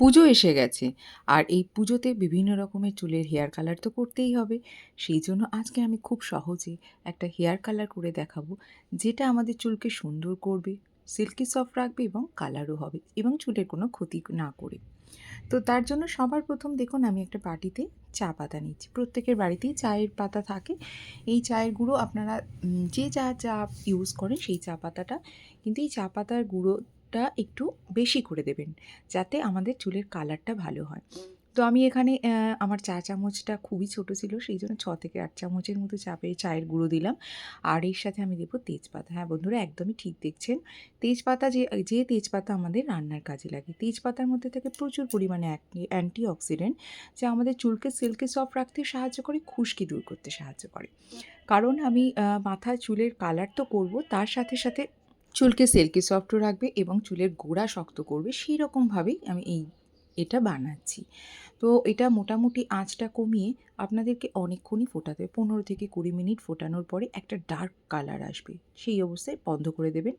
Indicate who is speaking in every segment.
Speaker 1: পুজো এসে গেছে। আর এই পুজোতে বিভিন্ন রকমের চুলের হেয়ার কালার তো করতেই হবে। সেই জন্য আজকে আমি খুব সহজে একটা হেয়ার কালার করে দেখাবো, যেটা আমাদের চুলকে সুন্দর করবে সিল্কি সফট রাখবে এবং কালারও হবে এবং চুলের কোনো ক্ষতি না করে। তো তার জন্য সবার প্রথম দেখুন, আমি একটা বাটিতে চা পাতা নিচ্ছি। প্রত্যেকের বাড়িতেই চায়ের পাতা থাকে। এই চায়ের গুঁড়ো আপনারা যে চা চা ইউজ করেন সেই চা পাতাটা, কিন্তু এই চা পাতার গুঁড়োটা একটু বেশি করে দেবেন, যাতে আমাদের চুলের কালারটা ভালো হয়। তো আমি এখানে আমার চা চামচটা খুবই ছোট ছিল, সেই জন্য ছ থেকে আট চামচের মতো চাপে চায়ের গুঁড়ো দিলাম। আর এর সাথে আমি দেবো তেজপাতা। হ্যাঁ বন্ধুরা, একদমই ঠিক দেখছেন। তেজপাতা যে যে তেজপাতা আমাদের রান্নার কাজে লাগে, তেজপাতার মধ্যে থাকে প্রচুর পরিমাণে অ্যান্টি অক্সিডেন্ট যা আমাদের চুলকে, সিল্কে সফট রাখতে সাহায্য করে, খুশকি দূর করতে সাহায্য করে। কারণ আমি মাথায় চুলের কালার তো করব, তার সাথে সাথে চুলকে সিল্কি সফট রাখবে এবং চুলের গোড়া শক্ত করবে সেই রকমভাবেই আমি এই, এটা বানাচ্ছি। তো এটা মোটামুটি আঁচটা কমিয়ে আপনাদেরকে অনেকক্ষণই ফোটাতে হবে। পনেরো থেকে কুড়ি মিনিট ফোটানোর পরে একটা ডার্ক কালার আসবে, সেই অবস্থায় বন্ধ করে দেবেন।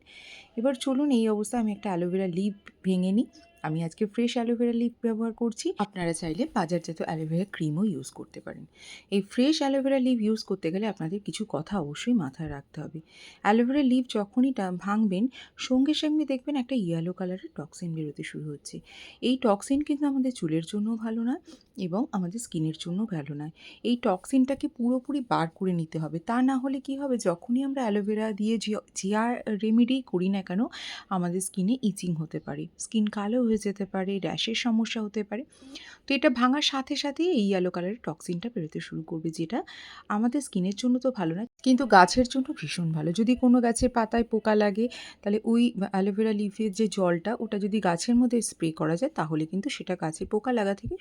Speaker 1: এবার চলুন এই অবস্থায় আমি একটা অ্যালোভেরা লিপ ভেঙে নিই। আমি আজকে ফ্রেশ অ্যালোভেরা লিপ ব্যবহার করছি। আপনারা চাইলে বাজারজাত অ্যালোভেরা ক্রিমও ইউজ করতে পারেন। এই ফ্রেশ অ্যালোভেরা লিপ ইউজ করতে গেলে আপনাদের কিছু কথা অবশ্যই মাথায় রাখতে হবে। অ্যালোভেরা লিপ যখনই ভাঙবেন, সঙ্গে সঙ্গে দেখবেন একটা ইয়েলো কালারের টক্সিন বেরোতে শুরু হচ্ছে। এই টক্সিন কিন্তু আমাদের চুলের জন্যও ভালো নয় এবং আমাদের স্কিনের জন্য ভালো নয় এই টক্সিনটাকে পুরোপুরি বার করে নিতে হবে। তা না হলে কি হবে? যখনই আমরা অ্যালোভেরা দিয়ে যে আর রেমেডি করি না কেন, আমাদের স্কিনে ইচিং হতে পারে। স্কিন কালো হয়ে যেতে পারে র্যাশের সমস্যা হতে পারে। তো এটা ভাঙার সাথে সাথেই এই ইয়েলো কালারের টক্সিনটা বেরোতে শুরু করবে, যেটা আমাদের স্কিনের জন্য তো ভালো না, কিন্তু গাছের জন্য ভীষণ ভালো। যদি কোনো গাছের পাতায় পোকা লাগে, তাহলে ওই অ্যালোভেরা লিফের যে জলটা, ওটা যদি গাছের মধ্যে স্প্রে করা যায়, তাহলে কিন্তু সেটা গাছে পোকা লাগা থেকে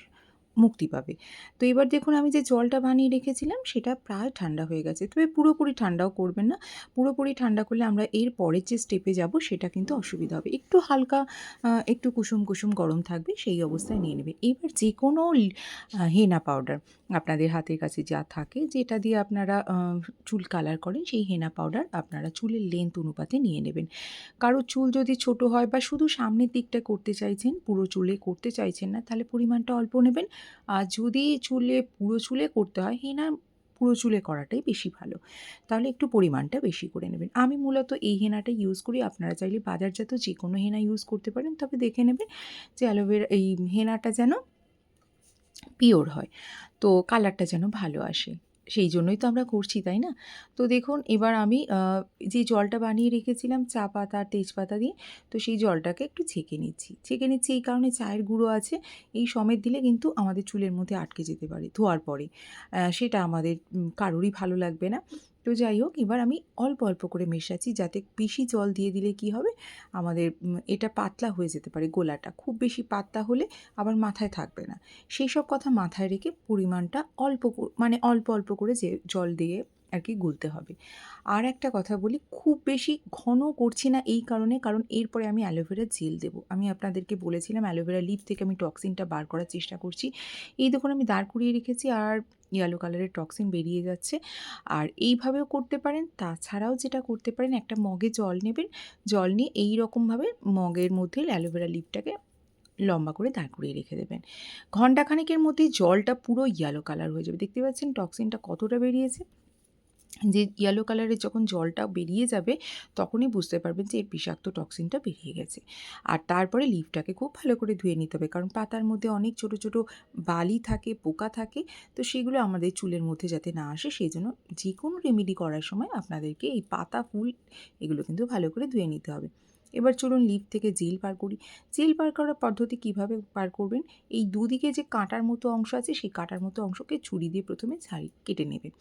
Speaker 1: মুক্তি পাবে। তো এবার দেখুন আমি যে জলটা বানিয়ে রেখেছিলাম, সেটা প্রায় ঠান্ডা হয়ে গেছে। তবে পুরোপুরি ঠান্ডাও করবেন না। পুরোপুরি ঠান্ডা করলে আমরা এর পরের যে স্টেপে যাব, সেটা কিন্তু অসুবিধা হবে। একটু হালকা একটু কুসুম কুসুম গরম থাকবে, সেই অবস্থায় নিয়ে নেবে এবার যে কোনো হেনা পাউডার আপনাদের হাতের কাছে যা থাকে, যেটা দিয়ে আপনারা চুল কালার করেন, সেই হেনা পাউডার আপনারা চুলের লেন্থ অনুপাতে নিয়ে নেবেন। কারও চুল যদি ছোট হয় বা শুধু সামনের দিকটা করতে চাইছেন, পুরো চুলে করতে চাইছেন না, তাহলে পরিমাণটা অল্প নেবেন। আর যদি চুলে, পুরো চুলে করতে হয়, হেনা পুরো চুলে করাটাই বেশি ভালো। তাহলে একটু পরিমাণটা বেশি করে নেবেন। আমি মূলত এই হেনাটা ইউজ করি। আপনারা চাইলে বাজারজাত যে কোনো হেনা ইউজ করতে পারেন। তবে দেখে নেবেন যে অ্যালোভেরা, এই হেনাটা যেন পিওর হয়। তো কালারটা যেন ভালো আসে। সেই জন্যই তো আমরা করছি, তাই না? তো দেখুন, এবার আমি যে জলটা বানিয়ে রেখেছিলাম, চা পাতা আর তেজপাতা দিয়ে, তো সেই জলটাকে একটু ছেঁকে নিচ্ছি। ছেঁকে নিচ্ছি এই কারণে চায়ের গুঁড়ো আছে, এই সমেত দিলে কিন্তু আমাদের চুলের মধ্যে আটকে যেতে পারে ধোয়ার পরে। সেটা আমাদের কারোরই ভালো লাগবে না। তো যাই হোক, এবার আমি অল্প অল্প করে মেশাচ্ছি যাতে বেশি জল দিয়ে দিলে কি হবে? আমাদের এটা পাতলা হয়ে যেতে পারে গোলাটা। খুব বেশি পাতলা হলে আবার মাথায় থাকবে না। সেই সব কথা মাথায় রেখে পরিমাণটা অল্প মানে অল্প অল্প করে যে জল দিয়ে আর কি গুলতে হবে। আর একটা কথা বলি, খুব বেশি ঘন করছি না এই কারণে, কারণ এরপরে আমি অ্যালোভেরা জেল দেবো। আমি আপনাদেরকে বলেছিলাম অ্যালোভেরা লিপ থেকে আমি টক্সিনটা বার করার চেষ্টা করছি। এই দেখুন আমি দাঁড় করিয়ে রেখেছি আর ইয়েলো কালারের টক্সিন বেরিয়ে যাচ্ছে। আর এইভাবেও করতে পারেন। তাছাড়াও যেটা করতে পারেন, একটা মগে জল নেবেন। জল নিয়ে এই রকমভাবে মগের মধ্যে অ্যালোভেরা লিপটাকে লম্বা করে দাঁড় করিয়ে রেখে দেবেন। ঘণ্টাখানেকের মধ্যে জলটা পুরো ইয়েলো কালার হয়ে যাবে। দেখতে পাচ্ছেন টক্সিনটা কতটা বেরিয়েছে? যে ইয়েলো কালারের যখন জলটা বেরিয়ে যাবে, তখনই বুঝতে পারবেন যে এর বিষাক্ত টক্সিনটা বেরিয়ে গেছে। আর তারপরে লিফটাকে খুব ভালো করে ধুয়ে নিতে হবে, কারণ পাতার মধ্যে অনেক ছোট ছোট বালি থাকে, পোকা থাকে, তো সেগুলো আমাদের চুলের মধ্যে যাতে না আসে সেই জন্য যে কোনো রেমেডি করার সময় আপনাদেরকে এই পাতা, ফুল, এগুলো কিন্তু ভালো করে ধুয়ে নিতে হবে। এবার চলুন লিপ থেকে জেল পার করি। জেল পার করার পদ্ধতি কীভাবে পার করবেন? এই দুদিকে যে কাঁটার মতো অংশ আছে, সেই কাঁটার মতো অংশকে ছুরি দিয়ে প্রথমে ছাড়ি, কেটে নেবেন।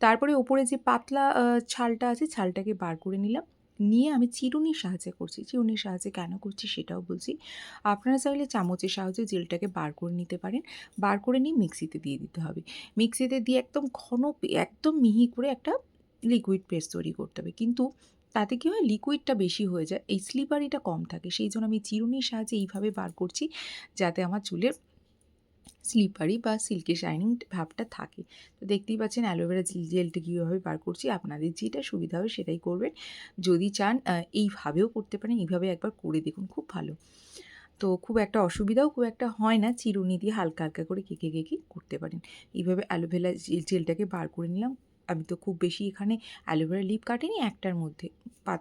Speaker 1: তারপরে ওপরে যে পাতলা ছালটা আছে, ছালটাকে বার করে নিলাম। নিয়ে আমি চিরুনির সাহায্যে করছি। চিরুনির সাহায্যে কেন করছি সেটাও বলছি। আপনারা চাইলে চামচের সাহায্যে জেলটাকে বার করে নিতে পারেন। বার করে নিয়ে মিক্সিতে দিয়ে দিতে হবে। মিক্সিতে দিয়ে একদম ঘন, একদম মিহি করে একটা লিকুইড পেস্ট তৈরি করতে হবে। কিন্তু তাতে কি হয় লিকুইডটা বেশি হয়ে যায়, এই স্লিপারিটা কম থাকে। সেই জন্য আমি চিরুনির সাহায্যে এইভাবে বার করছি যাতে আমার চুলের স্লিপারি বা সিল্কি শাইনিং ভাবটা থাকে। তো দেখতেই পাচ্ছেন অ্যালোভেরা জেলটা কীভাবে বার করছি, আপনাদের যেটা সুবিধা হবে সেটাই করবেন। যদি চান এইভাবেও করতে পারেন, এইভাবে একবার করে দেখুন, খুব ভালো। তো খুব একটা অসুবিধাও খুব একটা হয় না, চিরুনি দিয়ে হালকা হালকা করে কেকে কেকে করতে পারেন। এইভাবে অ্যালোভেরা জেল জেলটাকে বার করে নিলাম আমি তো খুব বেশি এখানে অ্যালোভেরা লিভ কাটিনি একটার মধ্যে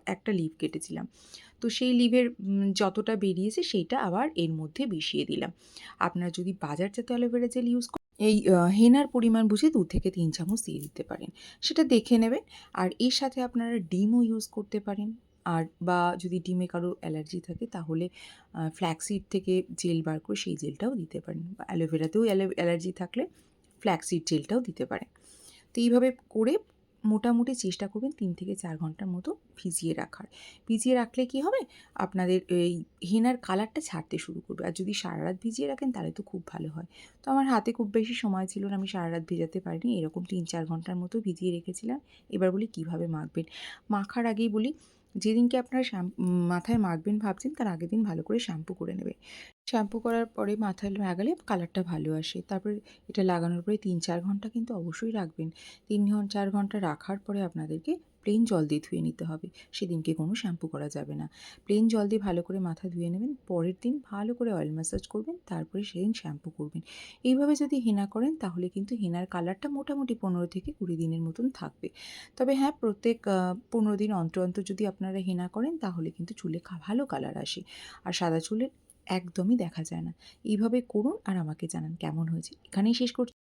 Speaker 1: একটা লিভ কেটেছিলাম। তো সেই লিভের যতটা বেরিয়েছে সেইটা আবার এর মধ্যে মিশিয়ে দিলাম। আপনারা যদি বাজারজাত অ্যালোভেরা জেল ইউজ এই হেনার পরিমাণ বুঝে দু থেকে তিন চামচ দিয়ে দিতে পারেন। সেটা দেখে নেবেন, আর এর সাথে আপনারা ডিমও ইউজ করতে পারেন। আর, বা যদি ডিমে কারোর অ্যালার্জি থাকে তাহলে ফ্ল্যাক্সিড থেকে জেল বার করে সেই জেলটাও দিতে পারেন। বা অ্যালোভেরাতেও অ্যালার্জি থাকলে ফ্ল্যাক্সিড জেলটাও দিতে পারেন। তো এইভাবে করে মোটামুটি চেষ্টা করবেন তিন থেকে চার ঘণ্টার মতো ভিজিয়ে রাখার। ভিজিয়ে রাখলে কি হবে? আপনাদের এই হেনার কালারটা ছাড়তে শুরু করবে। আর যদি সারা রাত ভিজিয়ে রাখেন তাহলে তো খুব ভালো হয়। তো আমার হাতে খুব বেশি সময় ছিল না, আমি সারা রাত ভেজাতে পারিনি। এরকম তিন চার ঘণ্টার মতো ভিজিয়ে রেখেছিলাম। এবার বলি কীভাবে মাখবেন? মাখার আগেই বলি যেদিনকে আপনারা মাথায় মাখবেন ভাবছেন, তার আগের দিন ভালো করে শ্যাম্পু করে নেবে। শ্যাম্পু করার পরে মাথায় লাগালে কালারটা ভালো আসে। তারপরে এটা লাগানোর পরে তিন চার ঘণ্টা কিন্তু অবশ্যই রাখবেন। তিন ঘণ্টা চার ঘণ্টা রাখার পরে আপনাদেরকে প্লেন জল দিয়ে ধুয়ে নিতে হবে। সেদিনকে কোনো শ্যাম্পু করা যাবে না। প্লেন জল দিয়ে ভালো করে মাথা ধুয়ে নেবেন, পরের দিন ভালো করে অয়েল ম্যাসাজ করবেন, তারপরে সেদিন শ্যাম্পু করবেন। এইভাবে যদি হেনা করেন, তাহলে কিন্তু হেনার কালারটা মোটামুটি পনেরো থেকে কুড়ি দিনের মতন থাকবে। তবে হ্যাঁ প্রত্যেক পনেরো দিন অন্তর অন্তর যদি আপনারা হেনা করেন, তাহলে কিন্তু চুলে ভালো কালার আসে। আর সাদা চুলের একদমই দেখা যায় না। এইভাবে করুন আর আমাকে জানান কেমন হয়েছে। এখানেই শেষ করছি।